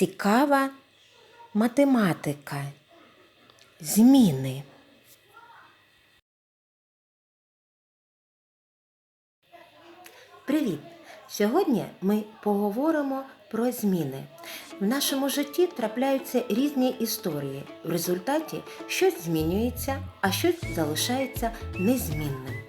цікава математика. Зміни. Привіт! Сьогодні ми поговоримо про зміни. В нашому житті трапляються різні історії. В результаті щось змінюється, а щось залишається незмінним.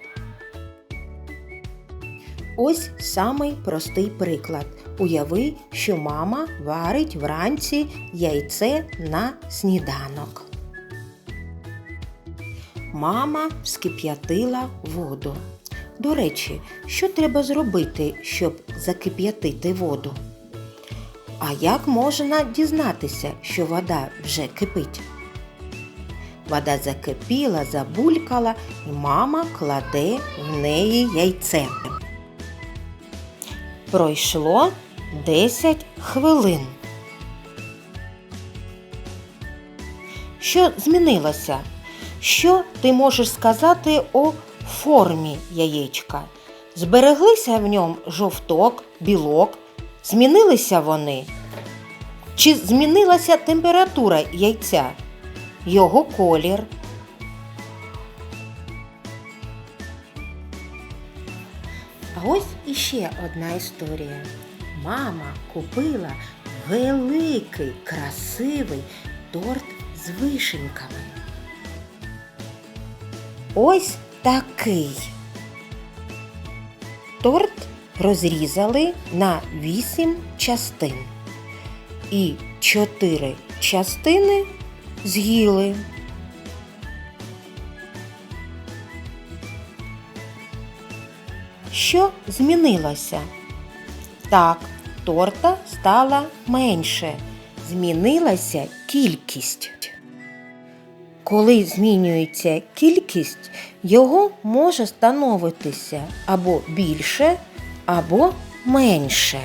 Ось самий простий приклад. Уяви, що мама варить вранці яйце на сніданок. Мама вскип'ятила воду. До речі, що треба зробити, щоб закип'ятити воду? А як можна дізнатися, що вода вже кипить? Вода закипіла, забулькала, і мама кладе в неї яйце. Пройшло 10 хвилин. Що змінилося? Що ти можеш сказати о формі яєчка? Збереглися в ньому жовток, білок? Змінилися вони? Чи змінилася температура яйця? Його колір? А ось іще одна історія. Мама купила великий красивий торт з вишеньками. Ось такий. Торт розрізали на вісім частин. І чотири частини з'їли. Що змінилося? Так, торта стала менше. Змінилася кількість. Коли змінюється кількість, його може становитися або більше, або менше.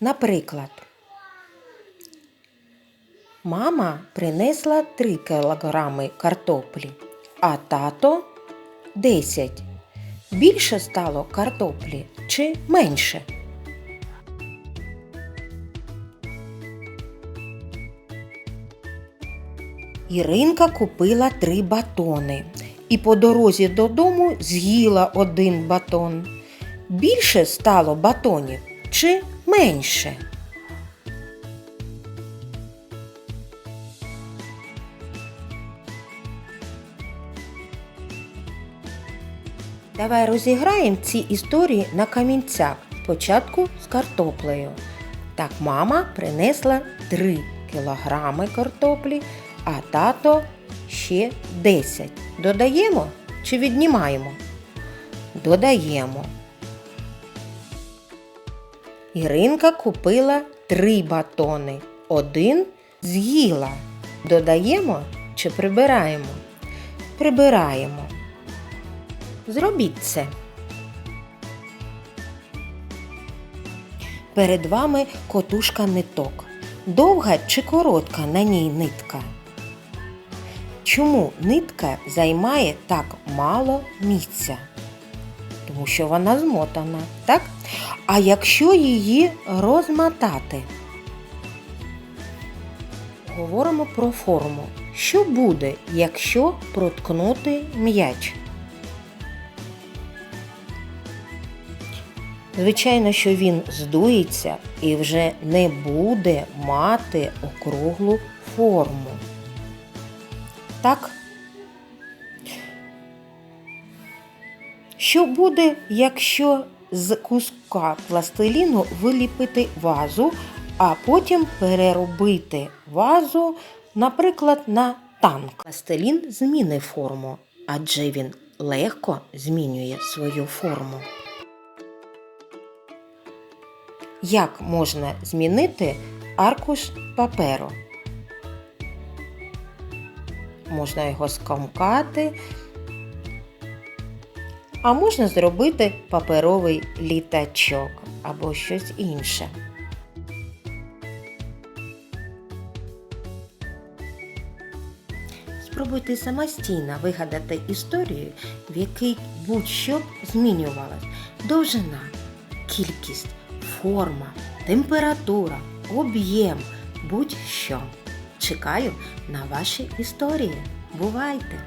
Наприклад, мама принесла 3 кілограми картоплі, а тато 10. Більше стало картоплі чи менше? Іринка купила три батони і по дорозі додому з'їла один батон. Більше стало батонів чи менше? Давай розіграємо ці історії на камінцях. Спочатку з картоплею. Так, мама принесла 3 кілограми картоплі, а тато ще 10. Додаємо чи віднімаємо? Додаємо. Іринка купила 3 батони. Один з'їла. Додаємо чи прибираємо? Прибираємо. Зробіть це. Перед вами котушка ниток. Довга чи коротка на ній нитка? Чому нитка займає так мало місця? Тому що вона змотана, так? А якщо її розмотати? Говоримо про форму. Що буде, якщо проткнути м'яч? Звичайно, що він здується і вже не буде мати округлу форму. Так? Що буде, якщо з куска пластиліну виліпити вазу, а потім переробити вазу, наприклад, на танк? Пластилін змінить форму, адже він легко змінює свою форму. Як можна змінити аркуш паперу? Можна його скомкати, а можна зробити паперовий літачок або щось інше. Спробуйте самостійно вигадати історію, в якій будь-що змінювалась. Довжина, кількість, форма, температура, об'єм, будь-що. Чекаю на ваші історії. Бувайте!